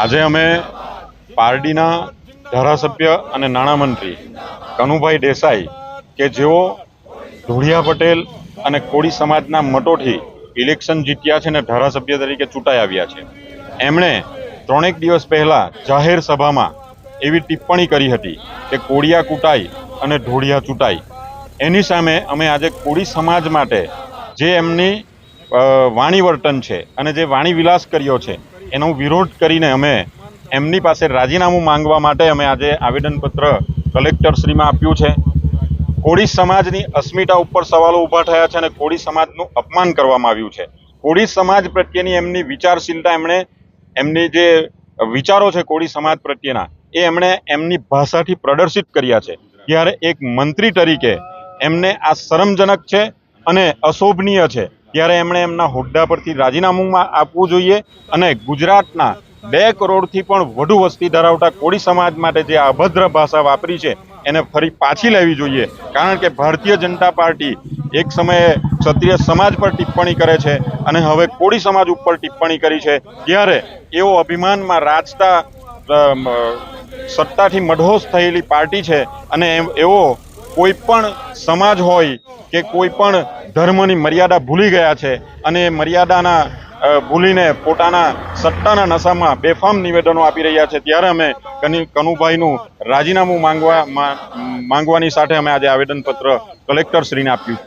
આજે અમે પારડીના ધારાસભ્ય અને નાણામંત્રી કનુભાઈ દેસાઈ કે જેઓ ધોળિયા પટેલ અને કોળી સમાજના મટોથી ઇલેક્શન જીત્યા છે અને ધારાસભ્ય તરીકે ચૂંટાઈ આવ્યા છે. એમણે ત્રણેક દિવસ પહેલાં જાહેર સભામાં એવી ટિપ્પણી કરી હતી કે કોળિયા કૂટાઈ અને ઢોળિયા ચૂંટાઈ. એની સામે અમે આજે કોળી સમાજ માટે જે એમની વાણીવર્તન વાણી વર્તન છે અને જે વાણી વિલાસ કર્યો છે એનો વિરોધ કરીને અમે એમની પાસે રાજીનામું માંગવા માટે અમે આજે આવેદનપત્ર કલેક્ટરશ્રીમાં આપ્યું છે. કોળી સમાજની અસ્મિતા ઉપર સવાલો ઊભા થયા છે અને કોળી સમાજનું અપમાન કરવામાં આવ્યું છે. કોળી સમાજ પ્રત્યેની એમની વિચારશીલતા એમણે, એમની જે વિચારો છે કોળી સમાજ પ્રત્યેના, એ એમણે એમની ભાષાથી પ્રદર્શિત કર્યા છે. ત્યારે એક મંત્રી તરીકે એમને આ શરમજનક છે અને અશોભનીય છે. ત્યારે એમણે એમના હોદ્દા પરથી રાજીનામું આપવું જોઈએ અને ગુજરાતના બે કરોડથી પણ વધુ વસ્તી ધરાવતા કોળી સમાજ માટે જે અભદ્ર ભાષા વાપરી છે, એને ફરી પાછી લેવી જોઈએ. કારણ કે ભારતીય જનતા પાર્ટી એક સમયે ક્ષત્રિય સમાજ પર ટિપ્પણી કરે છે અને હવે કોળી સમાજ ઉપર ટિપ્પણી કરી છે. ત્યારે એવો અભિમાનમાં રાજતા સત્તાથી મઢોશ થયેલી પાર્ટી છે અને એવો કોઈ પણ સમાજ હોય કે કોઈ પણ ધર્મની મર્યાદા ભૂલી ગયા છે અને મર્યાદાના ભૂલીને પોતાના સત્તાના નશામાં બેફામ નિવેદનો આપી રહ્યા છે. ત્યારે અમે કની, કનુભાઈનું રાજીનામું માંગવા માંગવાની સાથે અમે આજે આવેદનપત્ર કલેક્ટરશ્રીને આપ્યું.